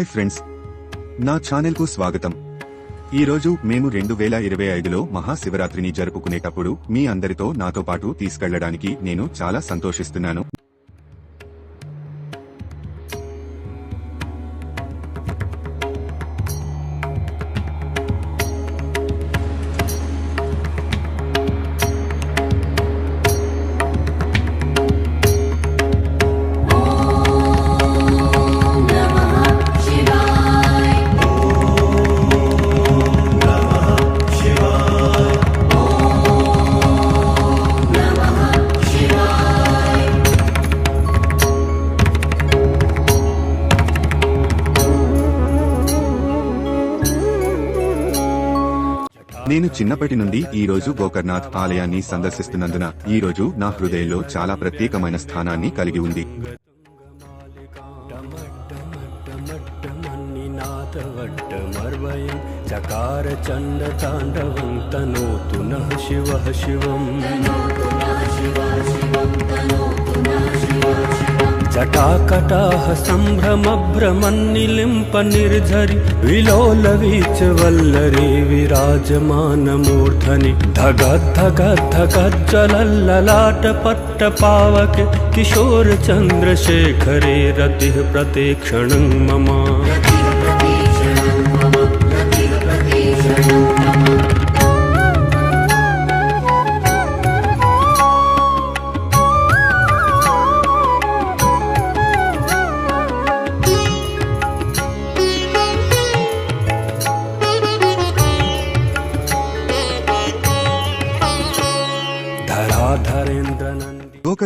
Hi friends. నా ఛానల్కు స్వాగతం. ఈ రోజు మేము రెండు వేల ఇరవై ఐదులో మహాశివరాత్రిని జరుపుకునేటప్పుడు మీ అందరితో నాతో పాటు తీసుకెళ్ళడానికి నేను చాలా సంతోషిస్తున్నాను. నేను చిన్నప్పటి నుండి ఈ రోజు గోకర్నాథ్ ఆలయాన్ని సందర్శిస్తున్నందున ఈ రోజు నా హృదయంలో చాలా ప్రత్యేకమైన స్థానాన్ని కలిగి ఉంది. చకార చండ తాండవం తనోతు నః శివ శివం. जटाकटाः सम्भ्रमभ्रमन्निलिम्प निर्झरि विलोलवीच वल्लरे विराजमानमूर्धनि धगद्धगद्धगज्जलल्ललाटपट्टपावके किशोरचन्द्रशेखरे रतिः प्रतीक्षणं मम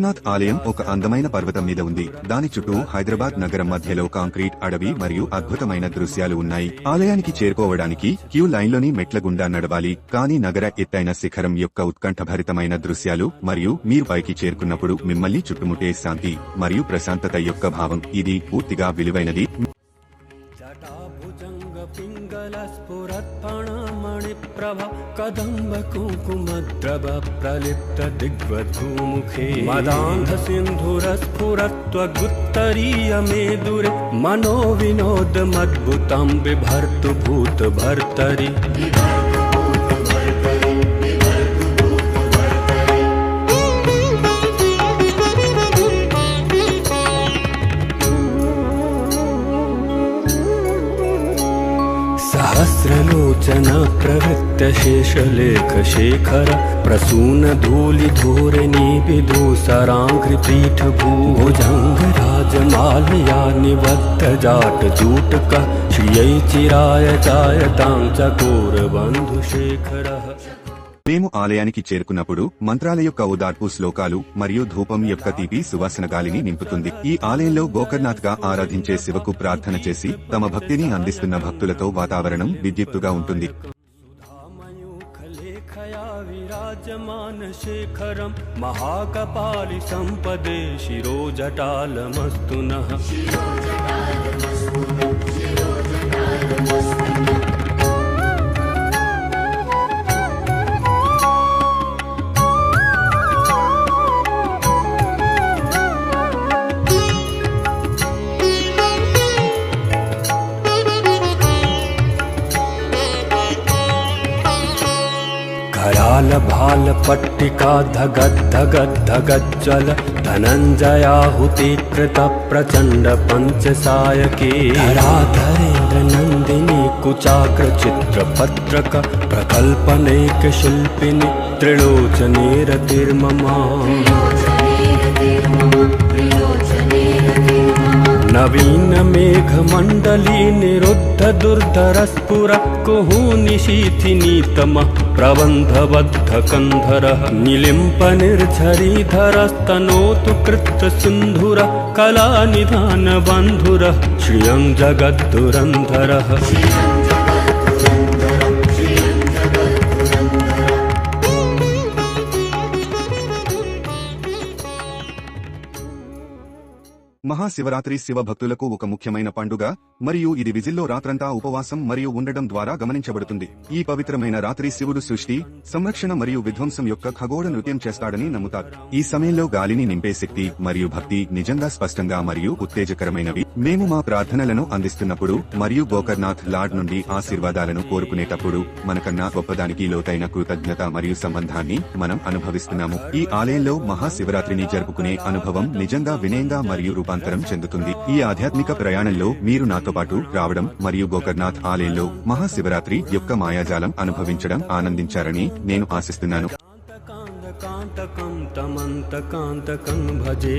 కేదార్నాథ్ ఆలయం ఒక అందమైన పర్వతం మీద ఉంది. దాని చుట్టూ హైదరాబాద్ నగరం మధ్యలో కాంక్రీట్ అడవి మరియు అద్భుతమైన దృశ్యాలు ఉన్నాయి. ఆలయానికి చేరుకోవడానికి క్యూ లైన్లోని మెట్ల గుండా నడవాలి. కానీ నగర ఎత్తైన శిఖరం యొక్క ఉత్కంఠభరితమైన దృశ్యాలు మరియు మీరు పైకి చేరుకున్నప్పుడు మిమ్మల్ని చుట్టుముట్టే శాంతి మరియు ప్రశాంతత యొక్క భావం. ఇది పూర్తిగా విలువైనది. कमला प्रभ कदम्ब कुङ्कुमद्रव प्रलिप्त दिग्वद्भूमुखे मदान्धसिन्धुरस्फुरत्वगुत्तरीय मे दुरे मनो विनोदमद्भुतं बिभर्तु भूतभर्तरि। जना प्रवृत्तशेषलेखशेखर प्रसूनधूलिधूरिणी विदुसराङ्घ्रिपीठभूभुजङ्गराजमालया निबद्धजाटजूटक श्रियै चिराय जायतां चकोरबन्धुशेखरः మేము ఆలయానికి చేరుకున్నప్పుడు మంత్రాల యొక్క ఓదార్పు శ్లోకాలు మరియు ధూపం యొక్క తీపి సువాసన గాలిని నింపుతుంది. ఈ ఆలయంలో గోకర్నాథ్గా ఆరాధించే శివకు ప్రార్థన చేసి తమ భక్తిని అందిస్తున్న భక్తులతో వాతావరణం విద్యుత్తుగా ఉంటుంది. శేఖరం మహాకపాలి సంపదే శిరోజాలమస్తున भालपट्टिका धगद् धगद् धगजल धनञ्जयाहुति कृतप्रचण्ड पञ्चसायकी धराधरेन्द्र नन्दिनी कुचाग्रचित्रपत्रक प्रकल्पनेकशिल्पिनि त्रिलोचने रतिर्म नवीनमेघमण्डली निरुद्ध दुर्धरस्पुर प्रबन्धबद्धकन्धरः निलिम्पनिर्झरीधरस्तनोतु कृत्तसुन्धुरः कलानिधानबन्धुरः श्रियं जगद्धुरन्धरः श्री మహాశివరాత్రి శివ భక్తులకు ఒక ముఖ్యమైన పండుగ మరియు ఇది విజిల్లో రాత్రంతా ఉపవాసం మరియు ఉండడం ద్వారా గమనించబడుతుంది. ఈ పవిత్రమైన రాత్రి శివుడు సృష్టి సంరక్షణ మరియు విధ్వంసం యొక్క ఖగోళ నృత్యం చేస్తాడని నమ్ముతారు. ఈ సమయంలో గాలిని నింపే శక్తి మరియు భక్తి నిజంగా స్పష్టంగా మరియు ఉత్తేజకరమైనవి. మేము మా ప్రార్థనలను అందిస్తున్నప్పుడు మరియు గోకర్నాథ్ లాడ్ నుండి ఆశీర్వాదాలను కోరుకునేటప్పుడు మనకన్నా గొప్పదానికి లోతైన కృతజ్ఞత మరియు సంబంధాన్ని మనం అనుభవిస్తున్నాము. ఈ ఆలయంలో మహాశివరాత్రిని జరుపుకునే అనుభవం నిజంగా వినయంగా మరియు రూపాంతరం చెందుతుంది. ఈ ఆధ్యాత్మిక ప్రయాణంలో మీరు నాతో పాటు రావడం మరియు గోకర్నాథ్ ఆలయంలో మహాశివరాత్రి యొక్క మాయాజాలం అనుభవించడం ఆనందించారని నేను ఆశిస్తున్నాను. కాంతకం తమంతకాంతకం భజే.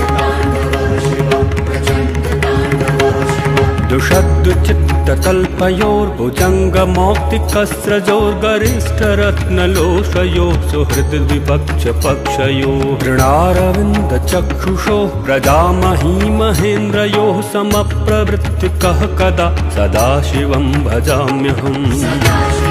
दुषद्विचित्ततल्पयोर्भुजङ्गमौक्तिकस्रजोर्गरिष्ठरत्नलोषयोः सुहृद्विपक्षपक्षयो। कृणारविन्दचक्षुषोः प्रजामहीमहेन्द्रयोः समप्रवृत्तिकः कदा? सदाशिवं भजाम्यहम्।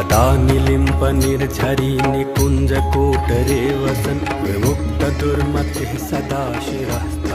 कदा निलिम्प निर्झरी निकुञ्जकोटरे वसन्। विमुक्तदुर्मतिः सदा शिरः